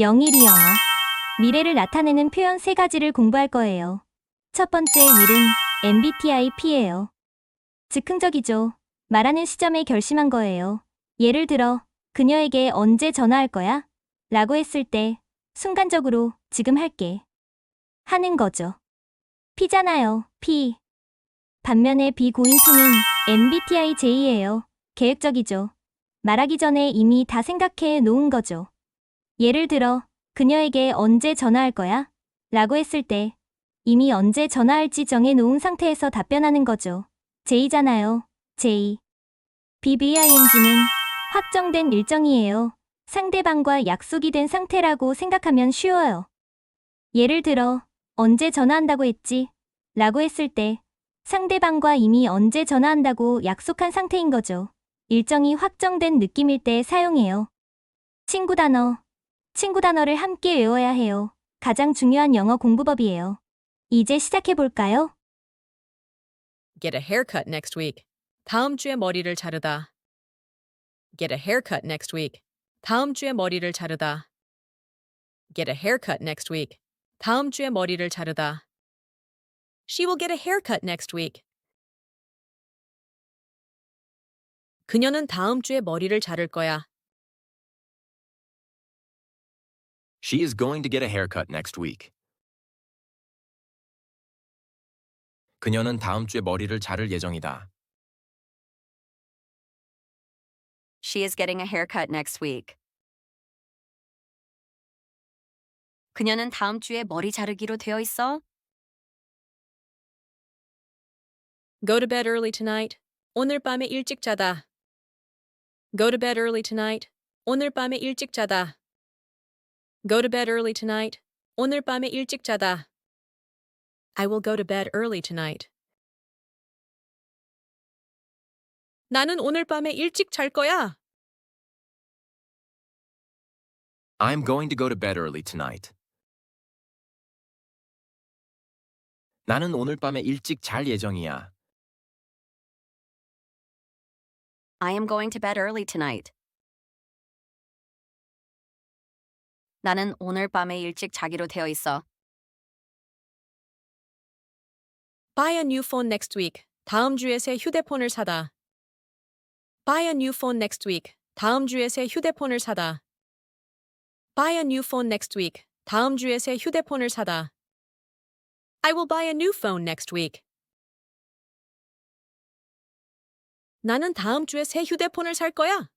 영일이 영어. 미래를 나타내는 표현 세 가지를 공부할 거예요. 첫 번째 일은 MBTI P예요. 즉흥적이죠. 말하는 시점에 결심한 거예요. 예를 들어, 그녀에게 언제 전화할 거야? 라고 했을 때, 순간적으로 지금 할게. 하는 거죠. P잖아요, P. 반면에 비고잉투는 MBTI J예요. 계획적이죠. 말하기 전에 이미 다 생각해 놓은 거죠. 예를 들어, 그녀에게 언제 전화할 거야? 라고 했을 때, 이미 언제 전화할지 정해 놓은 상태에서 답변하는 거죠. J잖아요. J. BBING는 확정된 일정이에요. 상대방과 약속이 된 상태라고 생각하면 쉬워요. 예를 들어, 언제 전화한다고 했지? 라고 했을 때, 상대방과 이미 언제 전화한다고 약속한 상태인 거죠. 일정이 확정된 느낌일 때 사용해요. 친구 단어. 친구 단어를 함께 외워야 해요. 가장 중요한 영어 공부법이에요. 이제 시작해 볼까요? Get a haircut next week. 다음 주에 머리를 자르다. Get a haircut next week. 다음 주에 머리를 자르다. Get a haircut next week. 다음 주에 머리를 자르다. She will get a haircut next week. 그녀는 다음 주에 머리를 자를 거야. She is going to get a haircut next week. 그녀는 다음 주에 머리를 자를 예정이다. She is getting a haircut next week. 그녀는 다음 주에 머리 자르기로 되어 있어. Go to bed early tonight. 오늘 밤에 일찍 자다. Go to bed early tonight. 오늘 밤에 일찍 자다. Go to bed early tonight. 오늘 밤에 일찍 자다. I will go to bed early tonight. 나는 오늘 밤에 일찍 잘 거야. I'm going to go to bed early tonight. 나는 오늘 밤에 일찍 잘 예정이야. I am going to bed early tonight. 나는 오늘 밤에 일찍 자기로 되어 있어. Buy a new phone next week. 다음 주에 새 휴대폰을 사다. Buy a new phone next week. 다음 주에 새 휴대폰을 사다. Buy a new phone next week. 다음 주에 새 휴대폰을 사다. I will buy a new phone next week. 나는 다음 주에 새 휴대폰을 살 거야.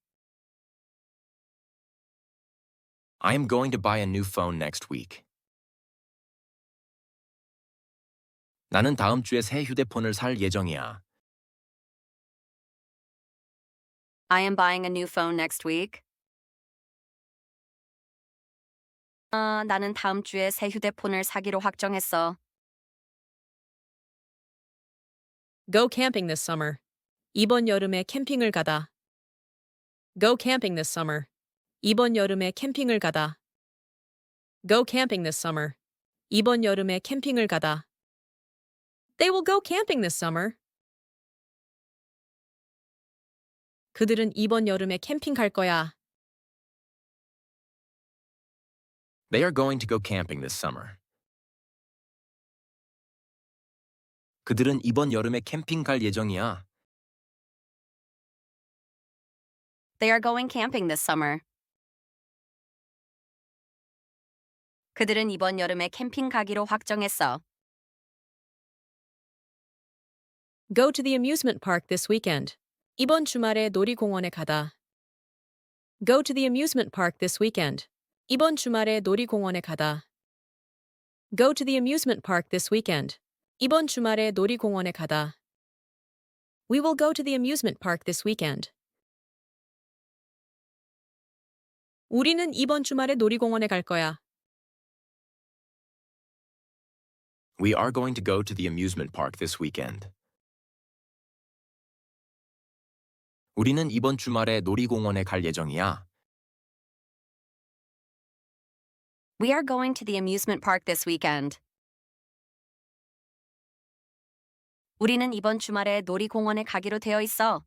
I am going to buy a new phone next week. 나는 다음 주에 새 휴대폰을 살 예정이야. I am buying a new phone next week. 아, 나는 다음 주에 새 휴대폰을 사기로 확정했어. Go camping this summer. 이번 여름에 캠핑을 가다. Go camping this summer. 이번 여름에 캠핑을 가다. Go camping this summer. 이번 여름에 캠핑을 가다. They will go camping this summer. 그들은 이번 여름에 캠핑 갈 거야. They are going to go camping this summer. 그들은 이번 여름에 캠핑 갈 예정이야. They are going camping this summer. 그들은 이번 여름에 캠핑 가기로 확정했어. Go to the amusement park this weekend. 이번 주말에 놀이공원에 가다. Go to the amusement park this weekend. 이번 주말에 놀이공원에 가다. Go to the amusement park this weekend. 이번 주말에 놀이공원에 가다. We will go to the amusement park this weekend. 우리는 이번 주말에 놀이공원에 갈 거야. We are going to go to the amusement park this weekend. 우리는 이번 주말에 놀이공원에 갈 예정이야. We are going to the amusement park this weekend. 우리는 이번 주말에 놀이공원에 가기로 되어 있어.